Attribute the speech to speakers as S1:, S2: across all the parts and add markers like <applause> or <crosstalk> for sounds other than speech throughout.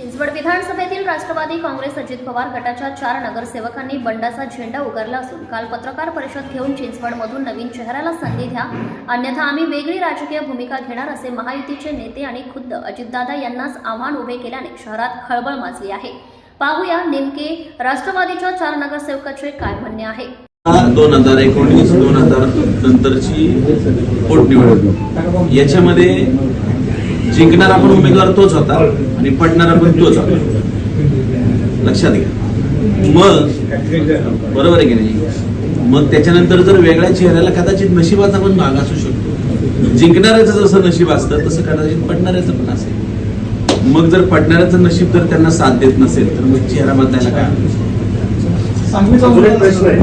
S1: चिंचवड विधानसभेतील राष्ट्रवादी काँग्रेस अजित पवार गटाच्या चार नगरसेवकांनी बंडाचा झेंडा उगारला असून काल पत्रकार परिषद घेऊन चिंचवडमधून नवीन चेहऱ्याला संधी द्या. अन्यथा आम्ही वेगळी राजकीय भूमिका घेणार असे महायुतीचे नेते आणि खुद्द अजितदादा यांनाच आव्हान उभे केल्याने शहरात खळबळ माजली आहे. पाहूया नेमके राष्ट्रवादीच्या चार नगरसेवकाचे काय म्हणणे आहे.
S2: दोन हजार एकोणीस दोन हजार नंतरची पोटनिवडणूक. याच्यामध्ये जिंकणारा पण उमेदवार तोच होता. आणि पडणारा पण तोच होता लक्षात घ्या. मग बरोबर आहे की नाही? मग त्याच्यानंतर जर वेगळ्या चेहऱ्याला कदाचित नशिबाचा पण भाग असू शकतो. जिंकणाऱ्याचं जसं नशीब असतं तसं कदाचित पडणाऱ्याचं पण असेल. मग जर पडणाऱ्याचं नशीब जर त्यांना साथ देत नसेल तर मग चेहरा बदलायला काय
S3: प्रश्न आहे.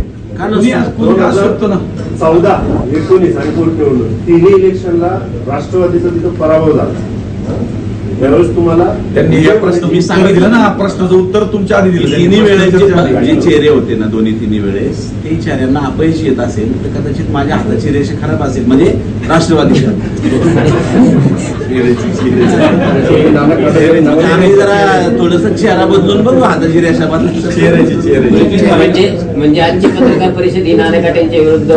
S3: चौदा एकोणीस आणि तिन्ही इलेक्शनला राष्ट्रवादीचा तिथं पराभव झाला. तुम्हाला
S4: त्यांनी
S2: हे
S4: हे
S2: प्रश्न मी सांगितलं
S4: दिलं ना प्रश्नाचं उत्तर तुमच्या आधी दिलं.
S2: तिन्ही वेळेस जे चेहरे होते ना दोन्ही तिन्ही वेळेस ते चेहऱ्यांना अपयश येत असेल तर कदाचित माझ्या हाताची रेषा खराब असेल. म्हणजे चेहऱ्याची. आम्ही जरा थोडस चेहरा बदलून बघू हाताची रेषा बदल चेहऱ्याची चेहऱ्याची.
S5: म्हणजे म्हणजे आजची पत्रकार परिषद ही विरुद्ध?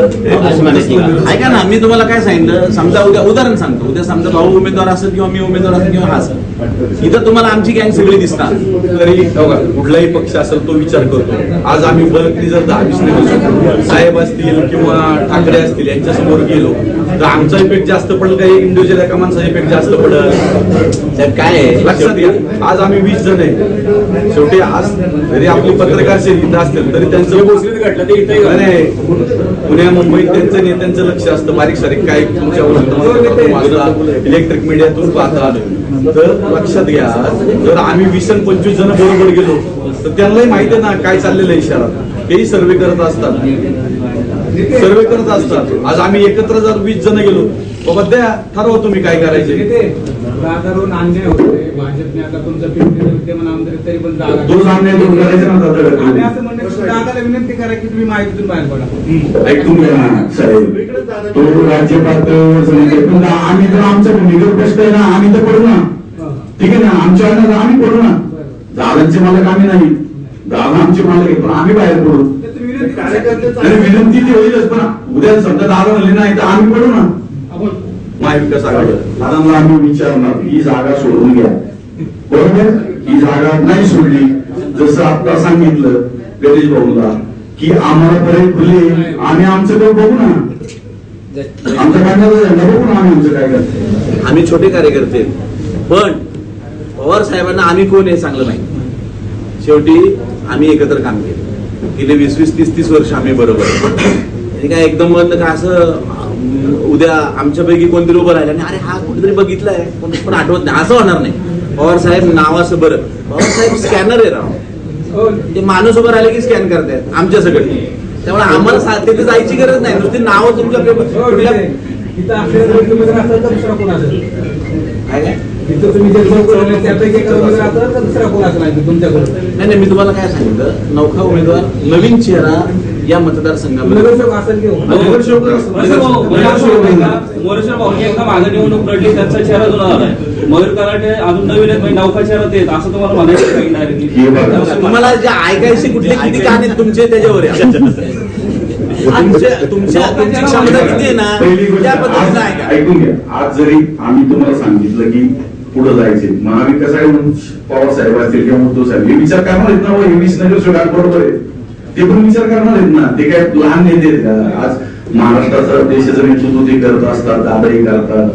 S2: ऐका ना मी तुम्हाला काय सांगितलं समजा उद्या उदाहरण सांगतो. उद्या समजा भाऊ उमेदवार असेल किंवा मी उमेदवार असेल किंवा हा असेल. इथं तुम्हाला आमची गँग सगळी दिसणार
S4: तरी कुठलाही पक्ष असेल तो विचार करतो. आज आम्ही बरं जर दहावीस नगर साहेब असतील किंवा ठाकरे असतील यांच्यासमोर गेलो तर आमचा इफेक्ट जास्त पडेल का? इंडिव्हिज्युअल एका माणसाचा इफेक्ट जास्त पडेल?
S5: तर काय आहे?
S4: लक्षात घ्या. आज आम्ही वीस जण आहे. शेवटी आज जरी आपली पत्रकार इथं असतील तरी त्यांचं नाही, नाही. पुण्या मुंबईत त्यांचं नेत्यांचं लक्ष असतं. बारीक सारीक काय तुमच्या इलेक्ट्रिक मीडियातून पाहता तर लक्षात घ्या जर आम्ही वीस आणि पंचवीस जण बरोबर गेलो तर त्यांनाही माहिती आहे ना काय चाललेलं आहे शहरात तेही सर्वे करत असतात. सर्वे करत असतात. आज आम्ही एकत्र जर वीस जण गेलो बाबा द्या ठरवा तुम्ही काय करायचे.
S6: अन्याय भाजपने आता तुमचा पिंपरी विद्यमान आमदार तरी पण जागा
S4: दोन अन्याय दूर करायचे ना
S6: आम्ही
S4: दादा.
S6: असं म्हणतो की दादाला विनंती करा की तुम्ही माहितीतून बाहेर पडा.
S7: ऐकून घ्या ना, साहेब.
S3: इकडेच दादा-
S7: तो राज्य पातळीवर सांगितलं. पण आम्ही तर आमच्या भूमिकेवर प्रश्न आहे ना आम्ही तर पडू ना. ठीक आहे ना आमच्या अन्नाला आम्ही पडू ना. दादांचे मालक आम्ही नाही. दादा आमचे मालक आहे पण आम्ही बाहेर पडू.
S6: विनंती
S7: ती होईलच पण उद्या समजा दादा म्हणले नाही तर आम्ही पडू ना.
S6: आपण
S4: महाविकास आघाडी.
S7: दादांना आम्ही विचारणार ही जागा सोडून घ्या. बरोबर ही जागा नाही सोडली. जसं आता सांगितलं गणेश भाऊला की आम्हाला पर्यंत खुले. आम्ही आमचं काही बघू ना. काढण्याचा झेंडा बघू ना आम्ही आमचं काय करतो
S2: आम्ही छोटे कार्यकर्ते. पण पवार साहेबांना आम्ही कोण हे चांगलं माहिती? शेवटी आम्ही एकत्र काम केलं. गेले वीस वीस तीस तीस वर्ष आम्ही बरोबर. आहे. काय एकदम म्हणलं का असं उद्या आमच्यापैकी कोणतरी उभं राहिलं आणि अरे हा कुठेतरी बघितलाय पण पण आठवत नाही असं होणार नाही. पवार साहेब नाव असं बरं. पवार साहेब स्कॅनर आहे राव.
S6: हो,
S2: ते माणूस उभं राहिले की स्कॅन करतायत आमच्या सगळे. त्यामुळे आम्हाला तिथे जायची गरज नाही. नुसती नावं तुमच्या
S6: जर असाल तर दुसरा कोण असेल तुम्ही जे त्यापैकी तर दुसरा कोण तुमच्याकडून
S2: नाही नाही मी तुम्हाला काय सांगितलं? नौखा उमेदवार नवीन चेहरा या मतदारसंघामध्ये.
S6: नगरसेवक असेल की?
S4: नगरसेवक
S8: मोरेश्वर भाऊनी एकदा मागे निवडणूक लढली त्यांचा चेहरा जुना झालाय. मयूर कराटे अजून नवीन आहेत म्हणजे नौका चेहरा देत असं तुम्हाला म्हणायचं.
S2: तुम्हाला जे ऐकायचे कुठले किती गाणे आहेत तुमचे त्याच्यावर <laughs> तुमच्या तुमची क्षमता किती आहे ना त्या
S7: ऐकून घ्या. आज जरी आम्ही तुम्हाला सांगितलं की पुढे जायचे महाविकास आहे म्हणून पवार साहेब असतील किंवा उद्धव साहेब हे विचार करणार आहेत ना हो, हे वीस नगर बरोबर आहे ते पण विचार करणार आहेत ना. ते काय लहान नेते आहेत का? आज महाराष्ट्राचं देशाचं नेतृत्व ते करत असतात दादाही करतात.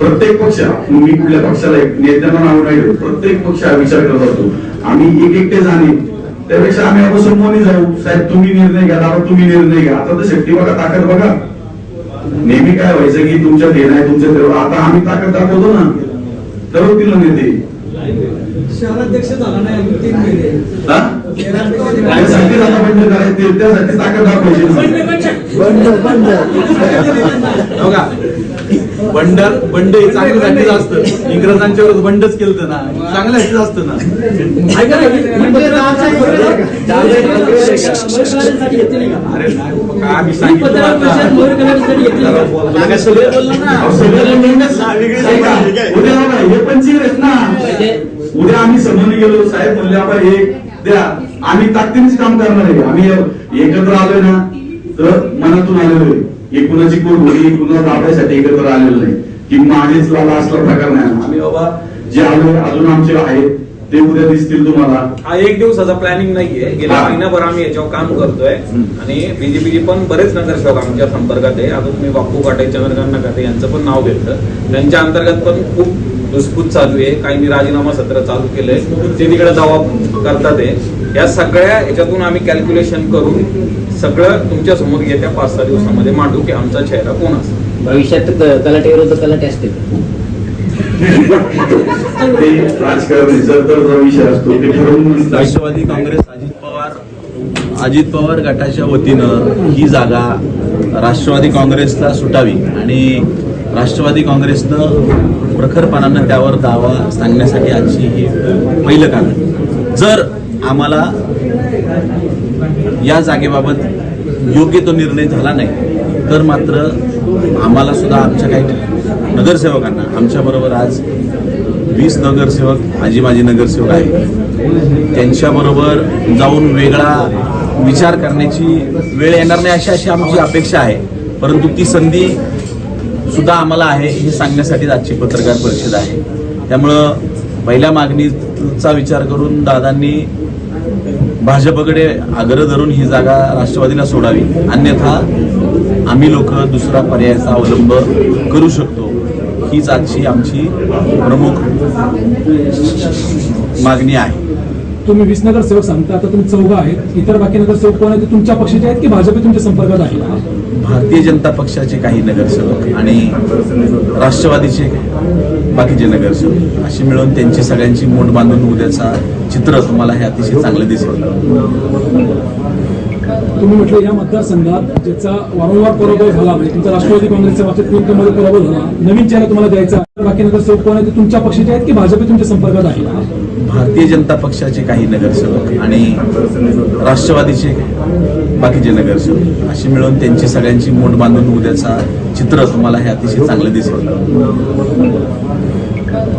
S7: प्रत्येक पक्ष मी कुठल्या पक्षाला एक नेत्यांना नाव नाही ठेवत. प्रत्येक पक्ष हा विचार करत असतो. आम्ही एक एकटे जाणे त्यापेक्षा आम्ही आपण समोर जाऊ. साहेब तुम्ही निर्णय घ्या दादा तुम्ही निर्णय घ्या. आता तर शेवटी बघा ताकद बघा. नेहमी काय व्हायचं की तुमच्या देणं आहे तुमच्या आता आम्ही ताकद दाखवतो ना तर तिला नेते
S6: शहराध्यक्ष झाला नाही अजून तीन महिने?
S7: त्यासाठी आता बंद करायचे त्यासाठी ताकद दाखवायची
S4: बघा बंडर बंड हे चांगल्यासाठीच असतं इंग्रजांच्या विरोधात बंडच केलं ना. चांगल्यासाठीच असतं ना. ऐका ना. अरे नाही सांगितलं
S7: हे पण ना.
S5: म्हणजे
S7: उद्या आम्ही समोर गेलो साहेब म्हणले आपण हे द्या. आम्ही ताकदीनेच काम करणार आहे. आम्ही एकत्र आलोय ना तर मनातून आलेलो आहे. एकूणाची कोण होती कुणाला दाबायसाठी एकत्र आलेलो नाही. की माझेच लाला असला प्रकार नाही. आम्ही बाबा जे आलोय अजून आमचे आहेत ते उद्या दिसतील तुम्हाला.
S9: हा एक दिवसाचा प्लॅनिंग नाहीये. गेल्या. महिनाभर आम्ही याच्यावर काम करतोय. आणि बीजेपीची पण बरेच नगरसेवक आमच्या संपर्कात आहे. आता तुम्ही बापू काटे चंद्रकांत नकाते यांचं पण नाव घेतलं. त्यांच्या अंतर्गत पण खूप दुष्पूत चालू आहे काहींनी राजीनामा सत्र चालू केलंय ते तिकडे जबाब करतात आहे या सगळ्या याच्यातून आम्ही कॅल्क्युलेशन करून सगळं तुमच्यासमोर येत्या पाच सहा दिवसामध्ये मांडू की आमचा चेहरा कोण असेल.
S5: भविष्यात क- कलाटे विरुद्ध कलाटे असतील.
S2: राष्ट्रवादी काँग्रेस अजित पवार अजित पवार गटाच्या वतीनं ही जागा राष्ट्रवादी काँग्रेसला सुटावी आणि राष्ट्रवादी काँग्रेसनं प्रखरपणानं त्यावर दावा सांगण्यासाठी आजची ही पहिलं कारण जर आम्हाला या जागेबाबत योग्य तो निर्णय झाला नाही तर मात्र आम्हाला सुद्धा आमच्या काही नगरसेवकांना आमच्याबरोबर आज वीस नगरसेवक आजी माजी नगरसेवक आहेत. त्यांच्याबरोबर जाऊन वेगळा विचार करण्याची वेळ येणार नाही अशी अशी आमची अपेक्षा आहे. परंतु ती संधी सुद्धा आम्हाला आहे हे सांगण्यासाठीच आजची पत्रकार परिषद आहे. त्यामुळं पहिल्या मागणीचा विचार करून दादांनी भाजपकडे आग्रह धरून ही जागा राष्ट्रवादीला सोडावी. अन्यथा आम्ही लोक दुसरा पर्यायाचा अवलंब करू शकतो. हीच आजची आमची प्रमुख मागणी आहे.
S10: तुम्ही वीस नगर सेवक सांगता आता तुम्ही चौघा आहेत. इतर बाकी नगर सेवक कोण आहेत ते तुमच्या पक्षाचे आहेत की भाजप तुमच्या संपर्कात आहे?
S2: भारतीय जनता पक्षाचे काही नगरसेवक आणि राष्ट्रवादीचे बाकीचे नगरसेवक अशी मिळून त्यांची सगळ्यांची मोठ बांधून उद्याचा चित्र तुम्हाला हे अतिशय चांगलं दिसेल.
S10: तुम्ही म्हटलं या मतदारसंघात ज्याचा वारंवार पराभव झाला म्हणजे तुमचा राष्ट्रवादी काँग्रेसच्या बाबतीत पिंकमध्ये पराभव झाला नवीन चेहरा तुम्हाला द्यायचा आहे. बाकी नगर सेवक कोण आहेत ते तुमच्या पक्षाचे आहेत की भाजप तुमच्या संपर्कात आहे?
S2: भारतीय जनता पक्षाचे काही नगरसेवक आणि राष्ट्रवादीचे बाकीचे नगरसेवक अशी मिळून त्यांची सगळ्यांची मोठ बांधून उद्याचा चित्र तुम्हाला हे अतिशय चांगलं दिसेल.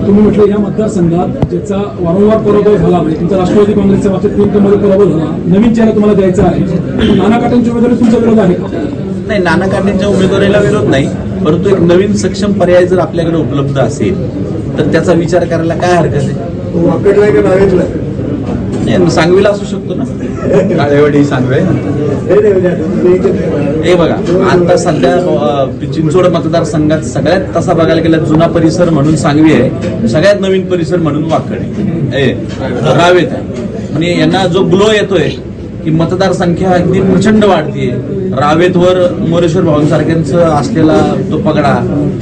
S10: तुम्ही म्हटलं या मतदारसंघात ज्याचा वारंवार पराभव झाला म्हणजे तुमचा राष्ट्रवादी काँग्रेसच्या बाबतीत पिंकमध्ये पराभव झाला नवीन चेहरा तुम्हाला द्यायचा आहे. नाना काटांची उमेदवारी तुमचा विरोध आहे
S2: नाही नाना कांडेंच्या उमेदवारीला विरोध नाही परंतु एक नवीन सक्षम पर्याय जर आपल्याकडे उपलब्ध असेल तर त्याचा विचार करायला काय हरकत आहे? सांगवीला असू शकतो ना?
S4: काळेवाडी सांगवे.
S2: हे बघा आता सध्या अं, चिंचवड मतदारसंघात सगळ्यात तसा बघायला गेला जुना परिसर म्हणून सांगवी आहे सगळ्यात नवीन परिसर म्हणून वाकड. आहे ए, रावेत आहे. म्हणजे यांना जो ग्लो येतोय की मतदार संख्या अगदी प्रचंड वाढतीये. रावेतवर मोरेश्वर भावांसारख्यांचं असलेला तो पगडा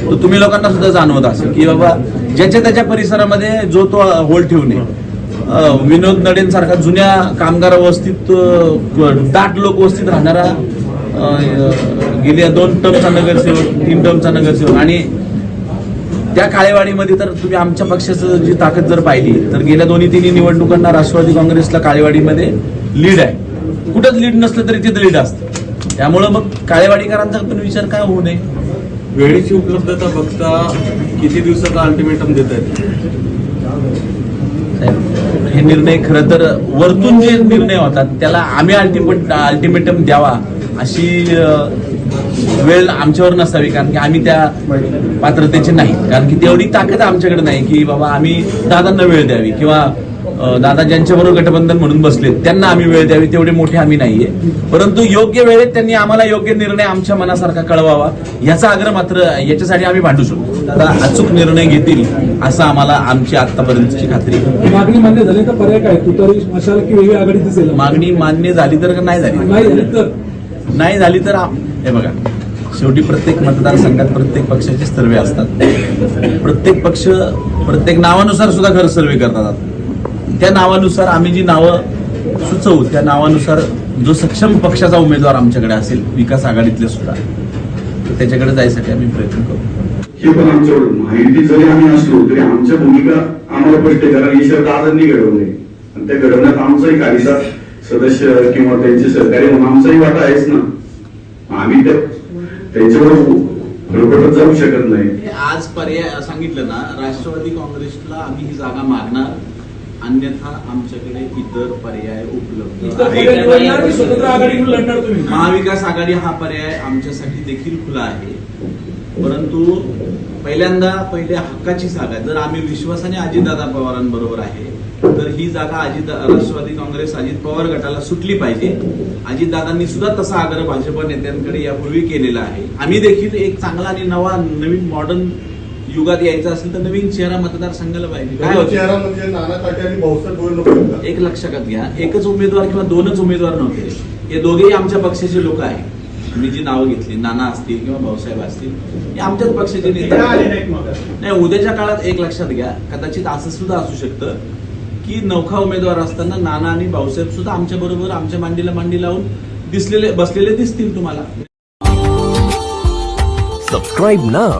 S2: तो तुम्ही लोकांना सुद्धा जाणवत असेल की बाबा ज्याच्या त्याच्या परिसरामध्ये जो तो होल ठेवणे. विनोद नडेंसारखा जुन्या कामगार वस्तीत दाट लोक वस्तीत राहणारा गेल्या दोन टर्मचा नगरसेवक तीन टर्मचा नगरसेवक आणि त्या काळेवाडीमध्ये तर तुम्ही आमच्या पक्षाचं जी ताकद जर पाहिली तर गेल्या दोन्ही तिन्ही निवडणुकांना राष्ट्रवादी काँग्रेसला काळेवाडीमध्ये लीड आहे. कुठंच लीड नसलं तरी तिथं लीड असतं. त्यामुळं मग काळेवाडीकरांचा पण विचार काय होऊ नये?
S4: वेळेची उपलब्धता बघता किती दिवसाचा अल्टिमेटम देत आहेत
S2: हे निर्णय खरं तर वरतून जे निर्णय होतात त्याला आम्ही अल्टिमेट अल्टिमेटम द्यावा अशी वेळ आमच्यावर नसावी कारण की आम्ही त्या पात्रतेचे नाही. कारण की तेवढी ताकद आमच्याकडे नाही की बाबा आम्ही दादांना वेळ द्यावी किंवा दादा ज्यांच्याबरोबर गठबंधन म्हणून बसले त्यांना आम्ही वेळ द्यावी तेवढे मोठे आम्ही नाहीये. परंतु योग्य वेळेत त्यांनी आम्हाला योग्य निर्णय आमच्या मनासारखा कळवावा याचा आग्रह मात्र याच्यासाठी आम्ही भांडू शकतो दादा अचूक निर्णय घेतील असं आम्हाला आमची आतापर्यंतची खात्री.
S10: मागणी मान्य झाली तर पर्याय काय? तुतारी मशाल की वेगळी आघाडी दिसेल?
S2: मागणी मान्य झाली तर नाही झाली?
S10: नाही झाली तर?
S2: हे बघा शेवटी प्रत्येक मतदारसंघात प्रत्येक पक्षाचे सर्वे असतात. प्रत्येक पक्ष प्रत्येक नावानुसार सुद्धा घर सर्वे करतात. त्या नावानुसार आम्ही जी नावं सुचवू त्या नावानुसार जो सक्षम पक्षाचा उमेदवार आमच्याकडे असेल विकास आघाडीतले सुद्धा तर त्याच्याकडे जायसाठी आम्ही प्रयत्न करू.
S7: हे पण आमच्यावर माहिती जरी आम्ही असलो तरी आमच्या भूमिका आम्हाला स्पष्ट आहे. कारण ईश्वर दादांनी घडवले. आणि त्या घडवण्यात आमचाही काहीसा सदस्य किंवा त्यांचे सहकारी म्हणून आमचाही वाटा आहेच ना. आम्ही त्या त्यांच्याबरोबर बरोबर जाऊ शकत नाही.
S2: आज पर्याय सांगितलं ना राष्ट्रवादी काँग्रेसला आम्ही ही जागा मागणार. अन्यथा आमच्याकडे इतर पर्याय उपलब्ध महाविकास आघाडी हा पर्याय आमच्यासाठी देखील खुला आहे. परंतु पहिल्यांदा पहिले हक्काची जागा जर आम्ही विश्वासाने अजितदादा पवारांबरोबर आहे तर ही जागा अजित राष्ट्रवादी काँग्रेस अजित पवार गटाला सुटली पाहिजे. अजितदादांनी सुद्धा तसा आग्रह भाजप नेत्यांकडे यापूर्वी केलेला आहे. आम्ही देखील एक चांगला आणि नवा नवीन मॉडर्न युगात यायचं असेल तर नवीन चेहरा मतदारसंघाला पाहिजे. काय? होतं?
S3: चेहरा म्हणजे नाना काटे आणि भाऊसाहेब नको
S2: एक लक्षात घ्या. एकच उमेदवार किंवा दोनच उमेदवार नव्हते. हे दोघेही आमच्या पक्षाचे लोक आहेत. मी जी नावं घेतली नाना असतील किंवा भाऊसाहेब असतील हे आमच्याच पक्षाचे नेते. नाही उद्याच्या काळात एक लक्षात घ्या. कदाचित असं सुद्धा असू शकतं की नौखा उमेदवार असताना नाना आणि भाऊसाहेब सुद्धा आमच्या बरोबर आमच्या मांडीला मांडी लावून दिसलेले बसलेले दिसतील तुम्हाला.
S11: Subscribe now